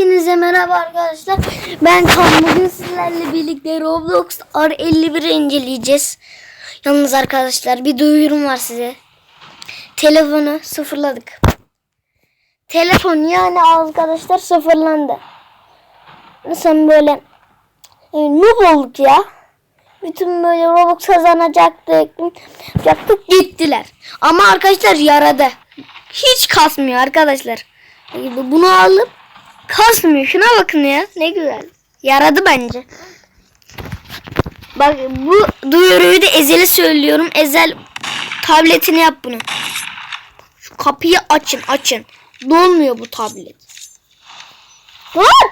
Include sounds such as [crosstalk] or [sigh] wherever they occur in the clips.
Hepinize merhaba arkadaşlar. Ben Kan. Bugün sizlerle birlikte Roblox R51'i inceleyeceğiz. Yalnız arkadaşlar bir duyurum var size. Telefonu sıfırladık. Telefon yani arkadaşlar sıfırlandı. Sen böyle e, noob olduk ya. Bütün böyle Roblox kazanacaktık. Yaptık gittiler. Ama arkadaşlar yaradı. Hiç kasmıyor arkadaşlar. Bunu alıp kasmıyor. Şuna bakın ya. Ne güzel. Yaradı bence. Bak bu duyuruyu da Ezel'e söylüyorum. Ezel tabletini yap bunu. Şu kapıyı açın açın. Dolmuyor bu tablet. Var.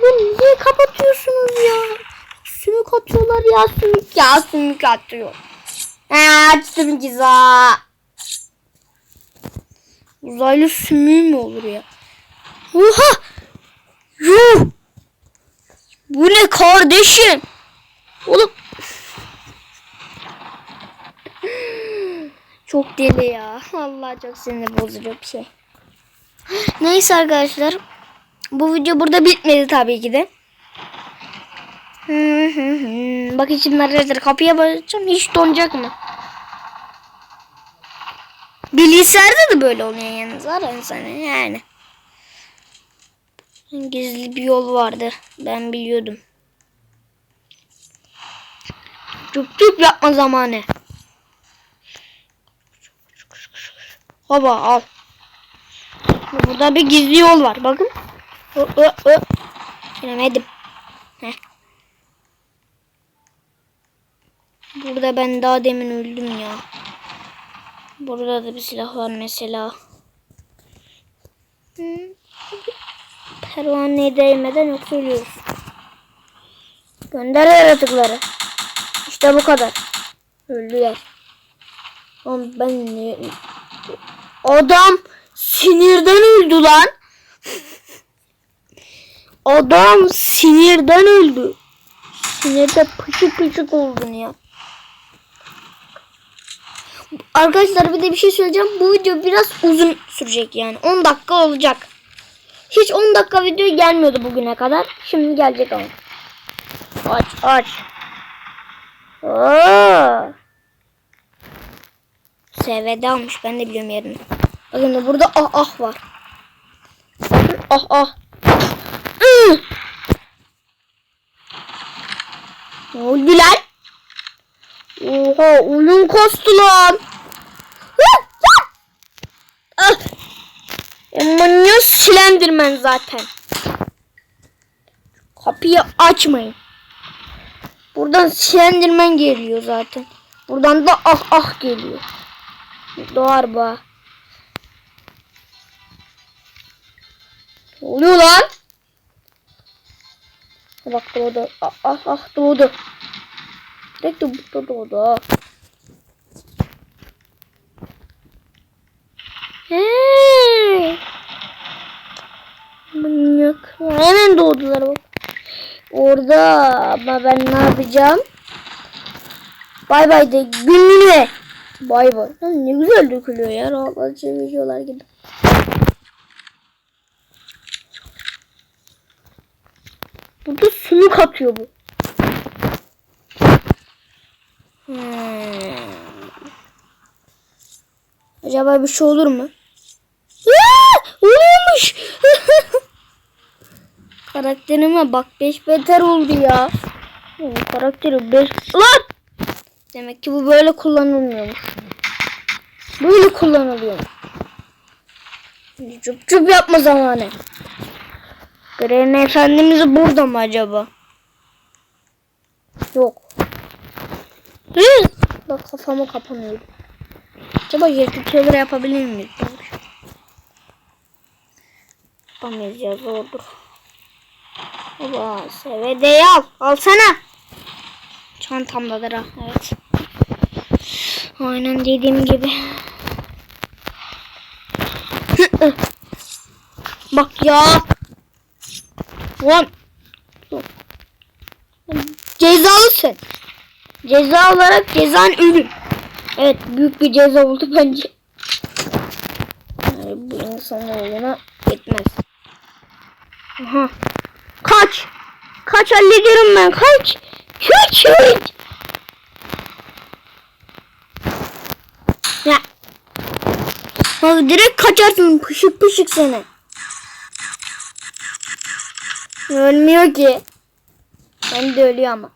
Niye kapatıyorsunuz ya? Sümük atıyorlar ya sümük ya sümük atıyor. Ha, açtım giza. Uzaylı sümüğü mü olur ya? Oha! Yuh! Bu ne kardeşim? Oğlum. Çok deli ya. Vallahi çok sinir bozucu bir şey. Neyse arkadaşlar. Bu video burada bitmedi tabii ki de. Hı hı hı. Bak şimdi arkadaşlar kapıya basacağım. Hiç donacak mı? Bilgisayarda da böyle oluyor yalnız ya sana yani. Gizli bir yol vardı. Ben biliyordum. Çup çup yapma zamanı. Baba al. Burada bir gizli yol var. Bakın. Ö, ö, ö. Giremedim. Heh. Burada ben daha demin öldüm ya. Burada da bir silah var mesela. Pervaneye değmeden yok söylüyoruz. Gönder yaratıkları. İşte bu kadar. Öldüler. Oğlum ben ne... Adam sinirden öldü lan. Adam sinirden öldü. Sinirde pışık pışık oldun ya. Arkadaşlar bir de bir şey söyleyeceğim. Bu video biraz uzun sürecek yani. 10 dakika olacak. Hiç 10 dakika video gelmiyordu bugüne kadar. Şimdi gelecek ama. Aç aç. Oo. SVD almış. Ben de biliyorum yerini. Bakın da burada ah ah var. Ah ah. Ne oldu lan? Oha oyun kastı lan. Hı, hı. Ah. Manyak silendirmen zaten. Kapıyı açmayın. Buradan silendirmen geliyor zaten. Buradan da ah ah geliyor. Doğar ba. Ne oluyor lan? Bak doğdu. Ah ah ah doğdu. Direkt de burada doğdu. Hey. Manyak. Hemen doğdular bak. Orada ama ben ne yapacağım? Bay bay de günlüğüne. Bay bay. Ne güzel dökülüyor ya. Rahatlatıcı videolar gibi. Burada sümük atıyor bu. Hmm. Acaba bir şey olur mu? Aa, oluyormuş. [laughs] Karakterime bak 5 beter oldu ya. Oğlum, Karakteri 5 lan. Demek ki bu böyle kullanılmıyormuş. Böyle kullanılıyor. Cüp cüp yapma zamanı. Gren efendimiz burada mı acaba? Yok. Hı! Bak kafama kapanıyor. Acaba yırtık şeyler yapabilir miyiz? Yapamayız ya. Baba SVD'yi al. Alsana. Çantamdadır ha. Evet. Aynen dediğim gibi. [laughs] Bak ya. Lan. Cezalısın. Ceza olarak cezan ölüm. Evet büyük bir ceza oldu bence. Yani bu insan oyuna yetmez. Aha. Kaç. Kaç hallederim ben kaç. Kaç kaç. Ya. Bak direkt kaçarsın pışık pışık seni. Ölmüyor ki. Ben de ölüyor ama.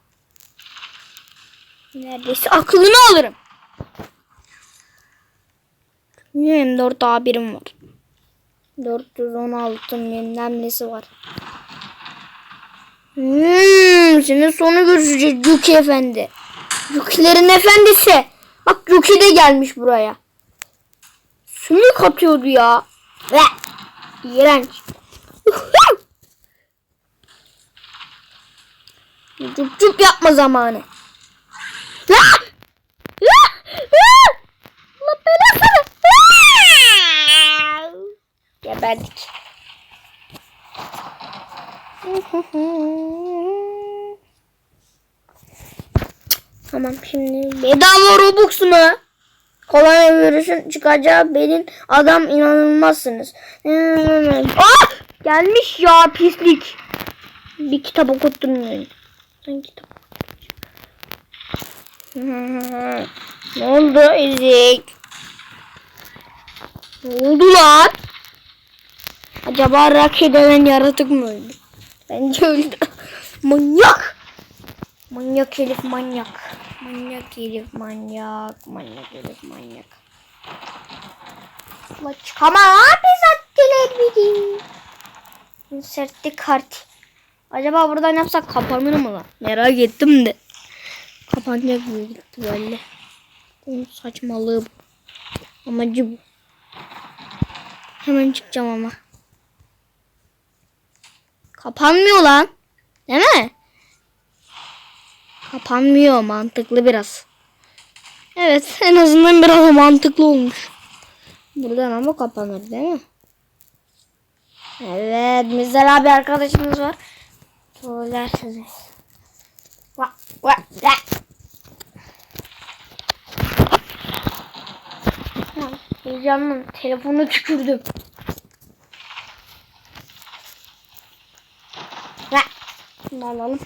Neredeyse aklını alırım. Benim 4 A1'im var. 416 bilmem nesi var. Hmm, senin sonu görüşeceğiz Yuki efendi. Yukilerin efendisi. Bak Yuki de gelmiş buraya. Sümük atıyordu ya. Ve iğrenç. Cup cup yapma zamanı. Geberdik. Tamam şimdi bedava Robux mu? Koronavirüsün çıkacağı benim adam inanılmazsınız. Aa! Gelmiş ya pislik. Bir kitap okutturmuyor. Sen kitap Ne oldu ezik? Ne oldu lan? Acaba raket eden yaratık mı öldü? Bence öldü. manyak. Manyak Elif manyak. Manyak Elif manyak. Manyak Elif manyak. Let's come on pizza video. Insertli kart. Acaba buradan yapsak kapanır mı lan? Merak ettim de. Kapanacak büyük ihtimalle. Bunun saçmalığı bu. Amacı bu. Hemen çıkacağım ama. Kapanmıyor lan. Değil mi? Kapanmıyor mantıklı biraz. Evet [laughs] en azından biraz mantıklı olmuş. Buradan ama kapanır değil mi? Evet Mizel abi arkadaşımız var. Söyler size. Va, va, Heyecanlı telefonu tükürdüm. Bunu alalım.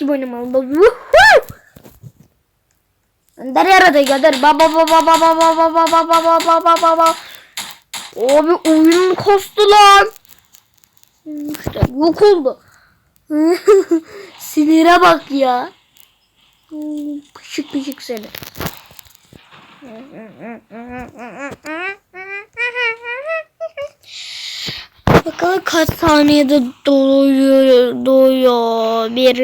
Benim aldı. Uhu! Gönder yaradı gönder. Baba baba baba baba baba baba baba baba. Abi oyun kastı lan. İşte yok oldu. Sinire bak ya. Pışık pışık seni. Bakalım kaç saniyede doğuyor, doğuyor. 1,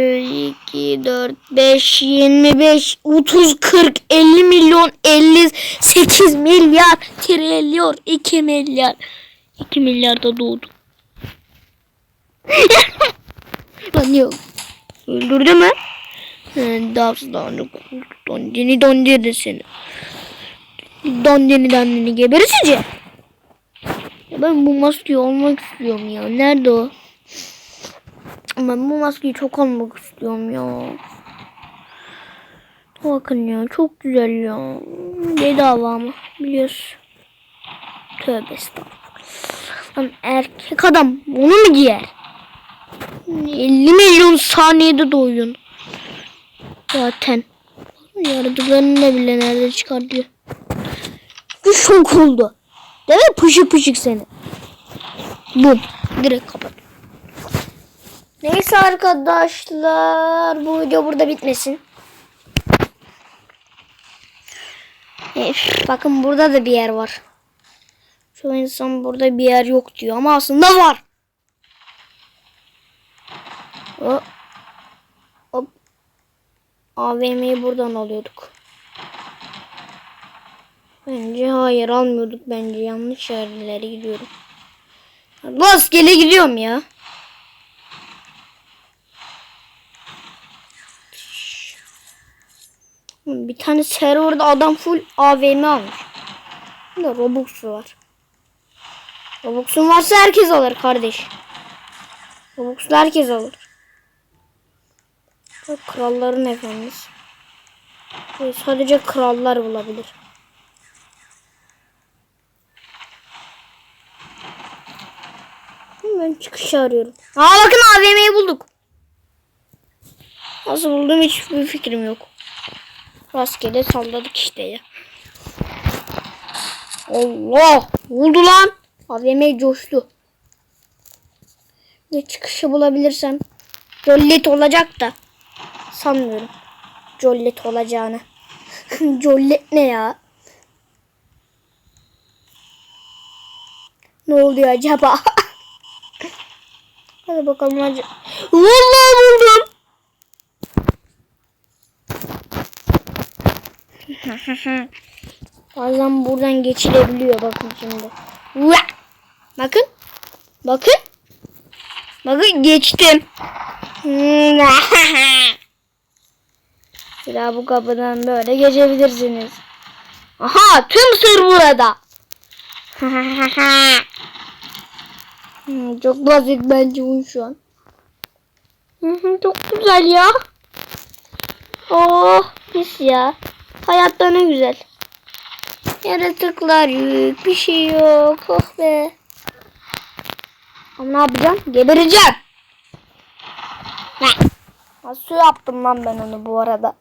2, 4, 5, 25, 30, 40, 50 milyon, 58 milyar, trilyon, 2 milyar. 2 milyarda doğdu. [laughs] Lan yok. Öldürdü mü? Dapsdan dondini dondiri seni. Dondini dondini geberisice. Ya ben bu maskeyi olmak istiyorum ya. Nerede o? Ben bu maskeyi çok almak istiyorum ya. Bakın ya çok güzel ya. Bedava ama biliyorsun. Tövbe estağfurullah. Lan erkek adam bunu mu giyer? 50 milyon saniyede doyun. Zaten. Yaradıklarını da bile nerede çıkartıyor. Bu şok oldu. Değil mi? Pışık pışık seni. Bum. Direkt kapat. Neyse arkadaşlar. Bu video burada bitmesin. Ef, bakın burada da bir yer var. Şu insan burada bir yer yok diyor ama aslında var. Hop. Hop. AVM'yi buradan alıyorduk. Bence hayır almıyorduk bence yanlış yerlere gidiyorum. Rastgele gidiyorum ya. Bir tane serverda adam full AVM almış. Bir de Robux var. Robux'un varsa herkes alır kardeş. Robux'lu herkes alır. Kralların efendisi. Sadece krallar bulabilir. Ben çıkışı arıyorum. Aa bakın AVM'yi bulduk. Nasıl buldum hiçbir fikrim yok. Rastgele salladık işte ya. Allah! Oldu lan. AVM coştu. Ne çıkışı bulabilirsem. Jollet olacak da. Sanmıyorum. Jollet olacağını. [laughs] Jollet ne ya? Ne oluyor acaba? [laughs] Hadi bakalım hadi. Vallahi buldum. [laughs] Bazen buradan geçilebiliyor bakın şimdi. Bakın. Bakın. Bakın geçtim. [laughs] Bir daha bu kapıdan böyle geçebilirsiniz. Aha tüm sır burada. [laughs] Hmm, Çok basit bence bu şu an. Çok güzel ya. Oh pis ya. Hayatta ne güzel. Yaratıklar yok. Bir şey yok. Oh be. Ama ne yapacağım? Gebereceğim. Nasıl yaptım lan ben onu bu arada.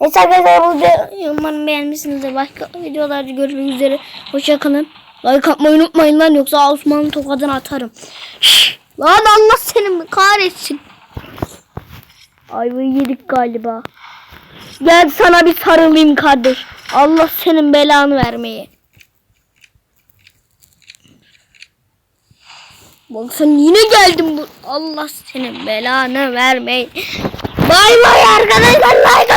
Neyse arkadaşlar bu umarım beğenmişsinizdir. Başka videolarda görüşmek üzere. Hoşçakalın. Like atmayı unutmayın lan yoksa Osman'ın tokadını atarım. Şşş. Lan Allah seni kahretsin. Ayvayı yedik galiba. Gel sana bir sarılayım kardeş. Allah senin belanı vermeye. Bak sen yine geldin bu. Allah senin belanı vermeye. Bay bay arkadaşlar. Like